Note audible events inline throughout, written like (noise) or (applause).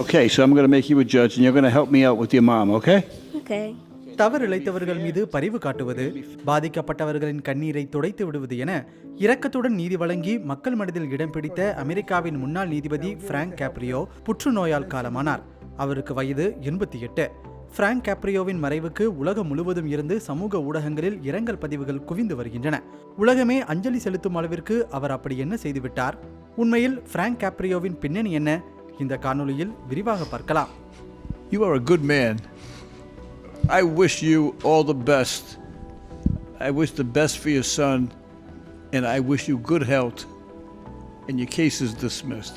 Okay, so I'm going to make you a judge, and you're going to help me out with your mom, okay? Okay. தவறிழைத்தவர்கள் மீது பரிவு காட்டுவது பாதிக்கப்பட்டவர்களின் கண்ணீரை துடைத்து விடுவது என இரக்கத்துடன் நீதி வழங்கி மக்கள் மனதில் இடம் பிடித்த அமெரிக்காவின் முன்னாள் நீதிபதி பிராங்க் கேப்ரியோ புற்றுநோயால் காலமானார். அவருக்கு வயது எண்பத்தி எட்டு. பிராங்க் கேப்ரியோவின் மறைவுக்கு உலகம் முழுவதும் இருந்து சமூக ஊடகங்களில் இரங்கல் பதிவுகள் குவிந்து வருகின்றன. உலகமே அஞ்சலி செலுத்தும் அளவிற்கு அவர் அப்படி என்ன செய்துவிட்டார்? உண்மையில் பிராங்க் கேப்ரியோவின் பின்னணி என்ன? இந்த காணொளியில் விரிவாக பார்க்கலாம் You are a good man. I wish you all the best. I wish the best for your son, and I wish you good health. And your case is dismissed.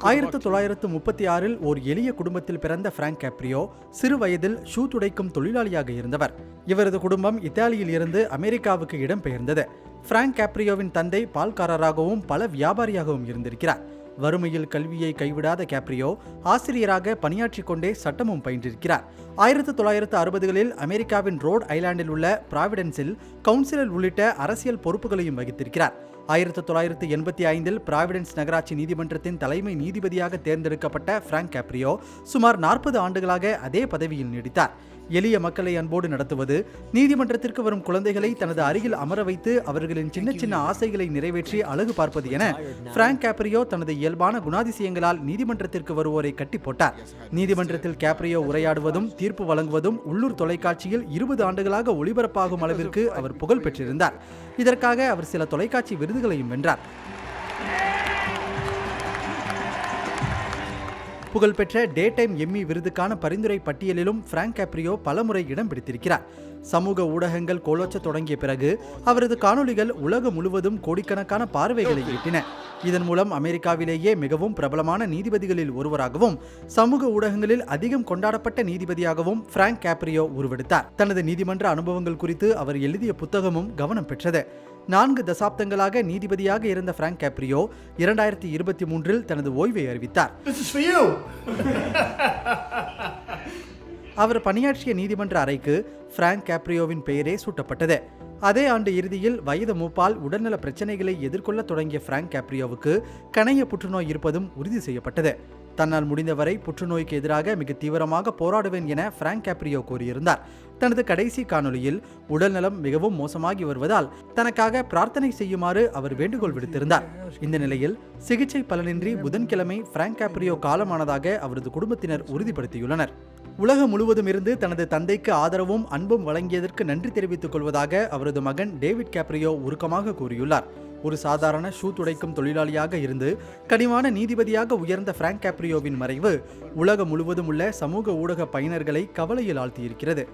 ஆயிரத்து தொள்ளாயிரத்து முப்பத்தி ஆறில் ஓர் எளிய குடும்பத்தில் பிறந்த பிராங்க் கேப்ரியோ சிறு வயதில் shoe துடைக்கும் தொழிலாளியாக இருந்தவர் இவரது குடும்பம் இத்தாலியில் இருந்து அமெரிக்காவுக்கு இடம்பெயர்ந்தது பிராங்க் கேப்ரியோவின் தந்தை பால்காரராகவும் பல வியாபாரியாகவும் இருந்திருக்கிறார் வறுமையில் கல்வியை கைவிடாத கேப்ரியோ ஆசிரியராக பணியாற்றிக் கொண்டே சட்டமும் பயின்றிருக்கிறார். ஆயிரத்து தொள்ளாயிரத்து அறுபதுகளில் அமெரிக்காவின் ரோட் ஐலாண்டில் உள்ள பிராவிடன்ஸில் கவுன்சிலர் உள்ளிட்ட அரசியல் பொறுப்புகளையும் வகித்திருக்கிறார். ஆயிரத்து தொள்ளாயிரத்து எண்பத்தி ஐந்தில் பிராவிடன்ஸ் நகராட்சி நீதிமன்றத்தின் தலைமை நீதிபதியாக தேர்ந்தெடுக்கப்பட்ட பிராங்க் கேப்ரியோ சுமார் நாற்பது ஆண்டுகளாக அதே பதவியில் நீடித்தார். எளிய மக்களை அன்போடு நடத்துவது. நீதிமன்றத்திற்கு வரும் குழந்தைகளை தனது அருகில் அமர வைத்து அவர்களின் சின்ன சின்ன ஆசைகளை நிறைவேற்றி அழகு பார்ப்பது என பிராங்க் கேப்ரியோ தனது இயல்பான குணாதிசயங்களால் நீதிமன்றத்திற்கு வருவோரை கட்டி போட்டார் நீதிமன்றத்தில் கேப்ரியோ உரையாடுவதும் தீர்ப்பு வழங்குவதும் உள்ளூர் தொலைக்காட்சியில் இருபது ஆண்டுகளாக ஒளிபரப்பாகும் அளவிற்கு அவர் புகழ் பெற்றிருந்தார். இதற்காக அவர் சில தொலைக்காட்சி விருதுகளையும் வென்றார். புகழ்பெற்ற டே டைம் எம்மி விருதுக்கான பரிந்துரை பட்டியலிலும் பிராங்க் கேப்ரியோ பலமுறை இடம் பிடித்திருக்கிறார். சமூக ஊடகங்கள் கோலோச்ச தொடங்கிய பிறகு அவரது காணொளிகள் உலகம் முழுவதும் கோடிக்கணக்கான பார்வைகளை ஈட்டின. இதன் மூலம் அமெரிக்காவிலேயே மிகவும் பிரபலமான நீதிபதிகளில் ஒருவராகவும் சமூக ஊடகங்களில் அதிகம் கொண்டாடப்பட்ட நீதிபதியாகவும் பிராங்க் கேப்ரியோ உருவெடுத்தார். தனது நீதிமன்ற அனுபவங்கள் குறித்து அவர் எழுதிய புத்தகமும் கவனம் பெற்றது. நான்கு தசாப்தங்களாக நீதிபதியாக இருந்த பிராங்க் கேப்ரியோ இரண்டாயிரத்தி இருபத்தி மூன்றில் தனது ஓய்வை அறிவித்தார். (laughs) அவர் பணியாற்றிய நீதிமன்ற அறைக்கு பிராங்க் கேப்ரியோவின் பெயரே சூட்டப்பட்டது. அதே ஆண்டு இறுதியில் வயது மூப்பால் உடல்நல பிரச்சனைகளை எதிர்கொள்ள தொடங்கிய பிராங்க் கேப்ரியோவுக்கு கணைய புற்றுநோய் இருப்பதும் உறுதி செய்யப்பட்டது. தன்னால் முடிந்தவரை புற்றுநோய்க்கு எதிராக மிக தீவிரமாக போராடுவேன் என பிராங்க் கேப்ரியோ கூறியிருந்தார். தனது கடைசி காணொளியில் உடல்நலம் மிகவும் மோசமாகி வருவதால் தனக்காக பிரார்த்தனை செய்யுமாறு அவர் வேண்டுகோள் விடுத்திருந்தார். இந்த நிலையில் சிகிச்சை பலனின்றி புதன்கிழமை பிராங்க் கேப்ரியோ காலமானதாக அவரது குடும்பத்தினர் உறுதிப்படுத்தியுள்ளனர். உலகம் முழுவதும் இருந்து தனது தந்தைக்கு ஆதரவும் அன்பும் வழங்கியதற்கு நன்றி தெரிவித்துக் கொள்வதாக அவரது மகன் டேவிட் கேப்ரியோ உருக்கமாக கூறியுள்ளார். ஒரு சாதாரண ஷூ துடைக்கும் தொழிலாளியாக இருந்து கனிவான நீதிபதியாக உயர்ந்த பிராங்க் கேப்ரியோவின் மறைவு உலகம் முழுவதும் உள்ள சமூக ஊடக பயனர்களை கவலையில் ஆழ்த்தியிருக்கிறது.